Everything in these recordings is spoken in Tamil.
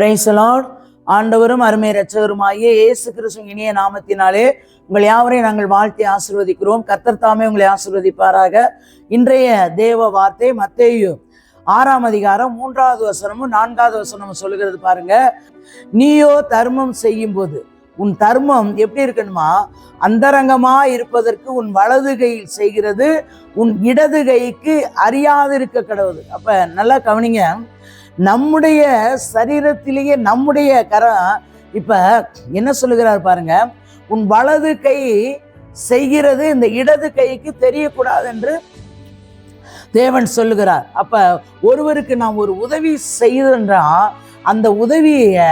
பிரைசலாட் ஆண்டவரும் அருமை இரட்சகருமாகிய இயேசு கிறிஸ்து இனிய நாமத்தினாலே உங்கள் யாவரையும் நாங்கள் வாழ்த்தி ஆசிர்வதிக்கிறோம். கர்த்தர் தாமே உங்களை ஆசிர்வதிப்பாராக. இன்றைய தேவ வார்த்தை மத்தேயு ஆறாம் அதிகாரம் மூன்றாவது வசனமும் நான்காவது வசனமும் சொல்லுகிறது பாருங்க. நீயோ தர்மம் செய்யும் போது உன் தர்மம் எப்படி இருக்கணுமா? அந்தரங்கமா இருப்பதற்கு உன் வலது கையில் செய்கிறது உன் இடது கைக்கு அறியாதிருக்க கடவுது அப்ப நல்லா கவனிங்க. நம்முடைய சரீரத்திலேயே நம்முடைய கரம் இப்போ என்ன சொல்லுகிறார் பாருங்க உன் வலது கை செய்கிறது இந்த இடது கைக்கு தெரியக்கூடாது என்று தேவன் சொல்லுகிறார். அப்ப ஒருவருக்கு நாம் ஒரு உதவி செய்தா அந்த உதவியை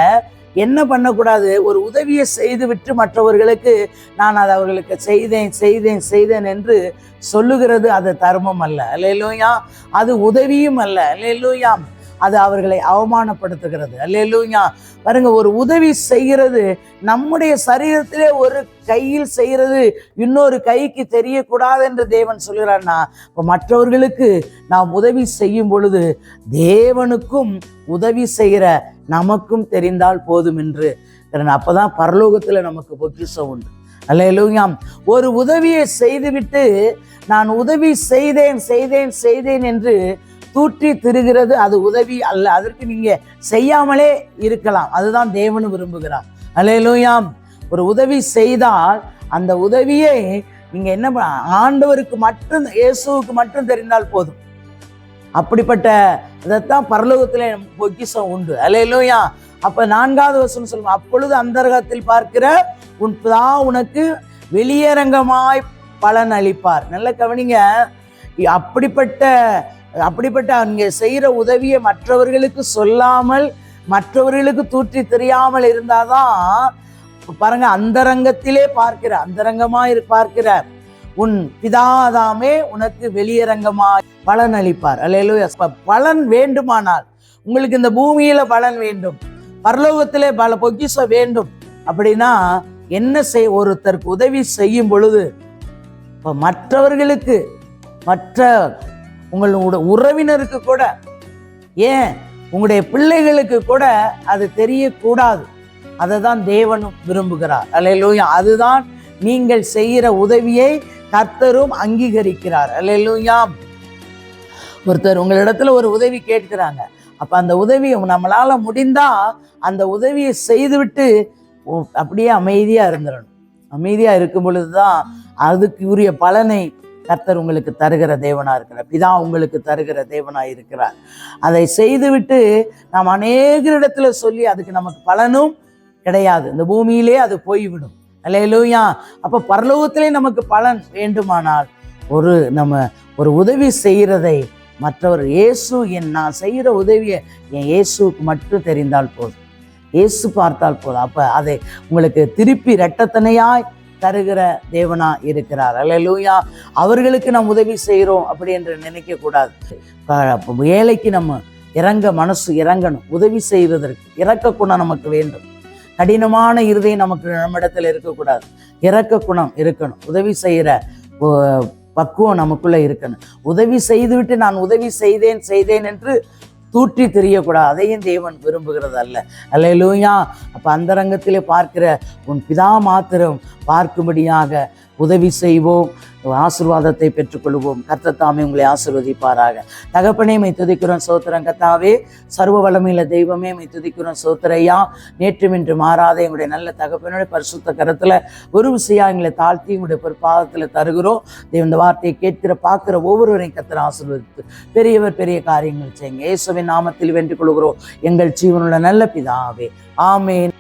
என்ன பண்ணக்கூடாது? ஒரு உதவியை செய்துவிட்டு மற்றவர்களுக்கு நான் அதை அவர்களுக்கு செய்தேன் செய்தேன் செய்தேன் என்று சொல்லுகிறது அது தர்மம் அல்ல. அல்லேலூயா. அது உதவியும் அல்ல. அல்லேலூயா. அது அவர்களை அவமானப்படுத்துகிறது. அல்லா பாருங்க ஒரு உதவி செய்கிறது நம்முடைய சரீரத்திலே ஒரு கையில் செய்கிறது இன்னொரு கைக்கு தெரியக்கூடாது என்று தேவன் சொல்கிறான்னா இப்போ மற்றவர்களுக்கு நாம் உதவி செய்யும் பொழுது தேவனுக்கும் உதவி செய்கிற நமக்கும் தெரிந்தால் போதும் என்று. அப்பதான் பரலோகத்தில் நமக்கு பொக்கிஷம் உண்டு. அல்லேலூயாம் ஒரு உதவியை செய்துவிட்டு நான் உதவி செய்தேன் செய்தேன் செய்தேன் என்று தூற்றி திருகிறது அது உதவி அல்ல. அதற்கு நீங்கள் செய்யாமலே இருக்கலாம். அதுதான் தேவனு விரும்புகிறார். அலையலூயாம் ஒரு உதவி செய்தால் அந்த உதவியை நீங்கள் என்ன பண்ண ஆண்டவருக்கு மட்டும் இயேசுவுக்கு மட்டும் தெரிந்தால் போதும். அப்படிப்பட்ட இதைத்தான் பரலோகத்தில் பொக்கிஷம் உண்டு. அல்லேலூயா அப்போ நான்காவது வருஷம் சொல்லுவோம் அப்பொழுது அந்தரகத்தில் பார்க்கிற உன் பிதா உனக்கு வெளியரங்கமாய் பலன் அளிப்பார். நல்ல கவனிங்க. அப்படிப்பட்ட அப்படிப்பட்ட அங்கே செய்கிற உதவியை மற்றவர்களுக்கு சொல்லாமல் மற்றவர்களுக்கு தூற்றி தெரியாமல் இருந்தாதான் பாருங்க அந்தரங்கத்திலே பார்க்கிற அந்தரங்கமா இரு பார்க்கிற உன் பிதாதாமே உனக்கு வெளியரங்கமாய் பலன் அளிப்பார். அல்ல பலன் வேண்டுமானால் உங்களுக்கு இந்த பூமியில பலன் வேண்டும். பரலோகத்திலே பல பொக்கிஷம் வேண்டும். அப்படின்னா என்ன செய் ஒருத்தருக்கு உதவி செய்யும் பொழுது இப்போ மற்றவர்களுக்கு மற்ற உங்களோட உறவினருக்கு கூட. ஏன்? உங்களுடைய பிள்ளைகளுக்கு கூட அது தெரியக்கூடாது. அதை தான் தேவனும் விரும்புகிறார். அல்லையிலூயா அதுதான் நீங்கள் செய்கிற உதவியை கர்த்தரும் அங்கீகரிக்கிறார். அல்லையிலூயா ஒருத்தர் உங்களிடத்துல ஒரு உதவி கேட்கிறாங்க. அப்ப அந்த உதவி நம்மளால முடிந்தா அந்த உதவியை செய்துவிட்டு ஓ, அப்படியே அமைதியா இருந்துடணும் அமைதியா இருக்கும் பொழுதுதான் அதுக்கு உரிய பலனை கர்த்தர் உங்களுக்கு தருகிற தேவனாக இருக்கிறார். பிதா உங்களுக்கு தருகிற தேவனா இருக்கிறார். அதை செய்துவிட்டு நாம் அநேக இடத்துல சொல்லி அதுக்கு நமக்கு பலனும் கிடையாது. இந்த பூமியிலே அது போய்விடும். அல்லையிலூயா அப்போ பரலோகத்திலே நமக்கு பலன் வேண்டுமானால் ஒரு நம்ம ஒரு உதவி செய்கிறதை மற்றவர் இயேசு என் நான் செய்கிற உதவியை என் இயேசுவுக்கு மட்டும் தெரிந்தால் போதும். இயேசு பார்த்தால் போதும். அப்போ அதை உங்களுக்கு திருப்பி ரெட்டத்தனையாய் தருகிற தேவனா இருக்கிறார். அல்லூயா அவர்களுக்கு நாம் உதவி செய்கிறோம் அப்படி என்று நினைக்க கூடாது ஏழைக்கு நம்ம இறங்க மனசு இறங்கணும். உதவி செய்வதற்கு இறக்க குணம் நமக்கு வேண்டும். கடினமான இருதயம் நமக்கு நம்மிடத்தில் இருக்கக்கூடாது. இறக்க குணம் இருக்கணும். உதவி செய்கிற பக்குவம் நமக்குள்ளே இருக்கணும். உதவி செய்துவிட்டு நான் உதவி செய்தேன் செய்தேன் என்று தூற்றி தெரியக்கூடாது. அதையும் தேவன் விரும்புகிறது அல்ல லூயா அப்போ அந்தரங்கத்திலே பார்க்கிற உன் பிதா மாத்திரம் பார்க்கும்படியாக உதவி செய்வோம். ஆசீர்வாதத்தை பெற்றுக்கொள்வோம். கர்த்தத்தாமே உங்களை ஆசீர்வதிப்பாராக. தகப்பனே மை துதிக்கிறோம் சோத்திரம் கத்தாவே. சர்வ வளமையில தெய்வமே மை துதிக்கிறோம் சோத்திரையா. நேற்றும் இன்று மாறாத எங்களுடைய நல்ல தகப்பனுடைய பரிசுத்த கரத்துல ஒரு விசையா எங்களை தாழ்த்தி உங்களுடைய பொறுப்பாதத்தில் தருகிறோம். இந்த வார்த்தையை கேட்கிற பார்க்கிற ஒவ்வொருவரையும் கத்திர ஆசீர்வதித்து பெரியவர் பெரிய காரியங்கள் செய்யுங்க. இயேசுவின் நாமத்தில் வென்று கொள்கிறோம். எங்கள் ஜீவனுள்ள நல்ல பிதாவே. ஆமேன்.